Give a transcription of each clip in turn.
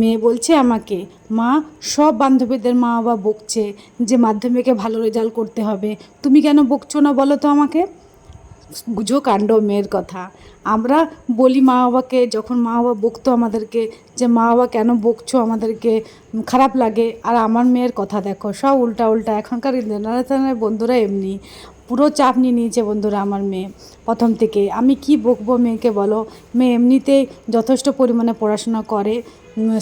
মেয়ে বলছে আমাকে, মা, সব বান্ধবীদের মা বাবা বকছে যে মাধ্যমিকে ভালো রেজাল্ট করতে হবে। তুমি কেন বকছো না বলো তো আমাকে? বুঝো কাণ্ড মেয়ের কথা। আমরা বলি মা বাবাকে, যখন মা বাবা বকতো আমাদেরকে যে, মা বাবা, কেন বকছো আমাদেরকে? খারাপ লাগে। আর আমার মেয়ের কথা দেখো, সব উল্টা উল্টা এখনকার জেনারেশনের বন্ধুরা এমনি। পুরো চাপ নিয়ে নিয়েছে বন্ধুরা আমার মেয়ে। প্রথম থেকে। আমি কি বকবো মেয়েকে বলো? মেয়ে এমনিতেই যথেষ্ট পরিমাণে পড়াশোনা করে।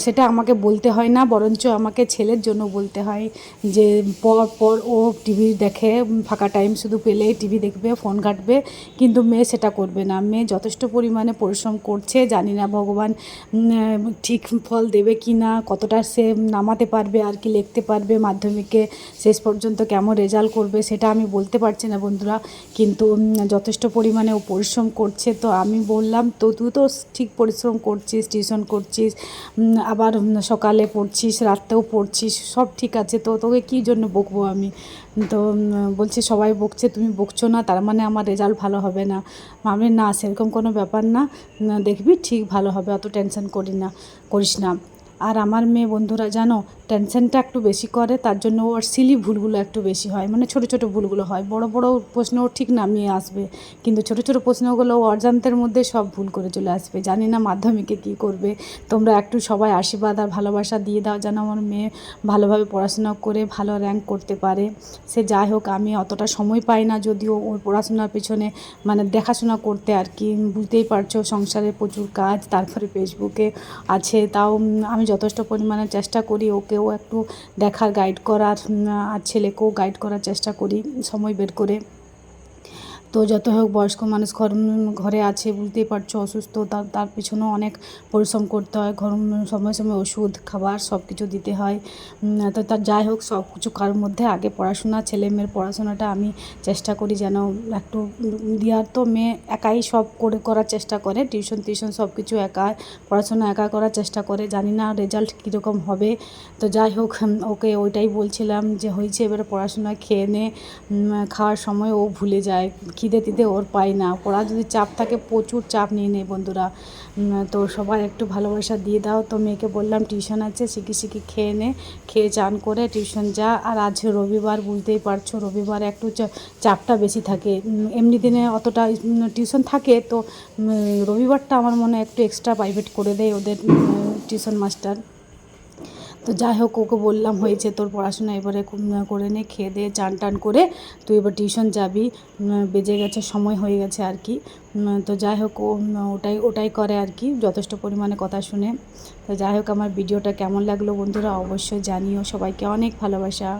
সেটা আমাকে বলতে হয় না, বরঞ্চ আমাকে ছেলের জন্য বলতে হয় যে, পর পর ও টিভি দেখে, ফাঁকা টাইম শুধু পেলেই টিভি দেখবে ফোন ঘাঁটবে, কিন্তু মেয়ে সেটা করবে না। মেয়ে যথেষ্ট পরিমাণে পরিশ্রম করছে, জানি না ভগবান ঠিক ফল দেবে কি না, কতটা সে নামাতে পারবে, আর কি লিখতে পারবে, মাধ্যমিকে শেষ পর্যন্ত কেমন রেজাল্ট করবে, সেটা আমি বলতে পারছি না বন্ধুরা। কিন্তু যথেষ্ট যথেষ্ট পরিমাণে পরিশ্রম করছে। তো আমি বললাম, তো তুই তো ঠিক পরিশ্রম করছিস, টিউশন করছিস আবার সকালে পড়ছিস রাত্রেও পড়ছিস, সব ঠিক আছে। তো তোকে কী জন্য বকবো আমি? তো বলছে, সবাই বকছে, তুমি বকছো না, তার মানে আমার রেজাল্ট ভালো হবে না। আমি না, সেরকম কোনো ব্যাপার না দেখবি, ঠিক ভালো হবে, অত টেনশন করি না, করিস না। আর আমার মেয়ে বন্ধুরা, জানো টেনশনটা একটু বেশি করে, তার জন্য ওর সিলি ভুলগুলো একটু বেশি হয়। মানে ছোট ছোট ভুলগুলো হয়। বড় বড় প্রশ্ন ঠিক নামিয়ে আসবে। কিন্তু ছোট ছোট প্রশ্নগুলো অজান্তের মধ্যে সব ভুল করে চলে আসবে। জানি না মাধ্যমিকে কী করবে। তোমরা একটু সবাই আশীর্বাদ আর ভালোবাসা দিয়ে দাও যেন আমার মেয়ে ভালোভাবে পড়াশোনা করে ভালো র্যাঙ্ক করতে পারে। সে যাই হোক, আমি অতটা সময় পাই না যদিও ওর পড়াশোনার পেছনে মানে দেখাশোনা করতে আর কি। বুঝতেই পারছ, সংসারে প্রচুর কাজ, তারপরে ফেসবুকে আছে। তাও আমি যথেষ্ট পরিমাণে চেষ্টা করি ওকেও একটু দেখার গাইড করার আর ছেলেকেও গাইড করার চেষ্টা করি সময় বের করে। তো যত হোক বয়স্ক মানুষ ঘর ঘরে আছে, বুঝতেই পারছ, অসুস্থ, তার তার পিছনেও অনেক পরিশ্রম করতে হয়। ঘর সময় সময় ওষুধ, খাবার সব কিছু দিতে হয়। তো তার যাই হোক সব কিছু কার মধ্যে। আগে পড়াশোনা, ছেলে মেয়ের পড়াশোনাটা আমি চেষ্টা করি যেন একটু দিয়ার তো মেয়ে একাই সব করে করার চেষ্টা করে, টিউশন টিউশন সব কিছু একা, পড়াশোনা একা করার চেষ্টা করে। জানি না রেজাল্ট কীরকম হবে। তো যাই হোক ওকে ওইটাই বলছিলাম যে, হয়েছে, এবারে পড়াশোনা খেয়ে নে। খাওয়ার সময় ও ভুলে যায়। খিদে তিদে ওর পায় না। পড়া যদি চাপ থাকে, প্রচুর চাপ নিয়ে নেয় বন্ধুরা। তো সবাই একটু ভালোবাসা দিয়ে দাও। তো মেয়েকে বললাম, টিউশন আছে শিখি শিখি খেয়ে নে। খেয়ে চান করে টিউশন যা। আর আজ রবিবার, বুঝতেই পারছ, রবিবার একটু চাপটা বেশি থাকে। এমনি দিনে অতটা টিউশন থাকে তো রবিবারটা আমার মনে একটু এক্সট্রা প্রাইভেট করে দেয় ওদের টিউশন মাস্টার। তো যাই হোক, ওকে বললাম, হয়েছে তোর পড়াশোনা, এবারে করে নে, খেয়ে দিয়ে চান টান করে তুই এবার টিউশন যাবি। বেজে গেছে, সময় হয়ে গেছে আর কি। তো যাই হোক, ও ওটাই ওটাই করে আর কি, যথেষ্ট পরিমাণে কথা শুনে। তো যাই হোক, আমার ভিডিওটা কেমন লাগল বন্ধুরা, অবশ্যই জানিও। সবাইকে অনেক ভালোবাসা।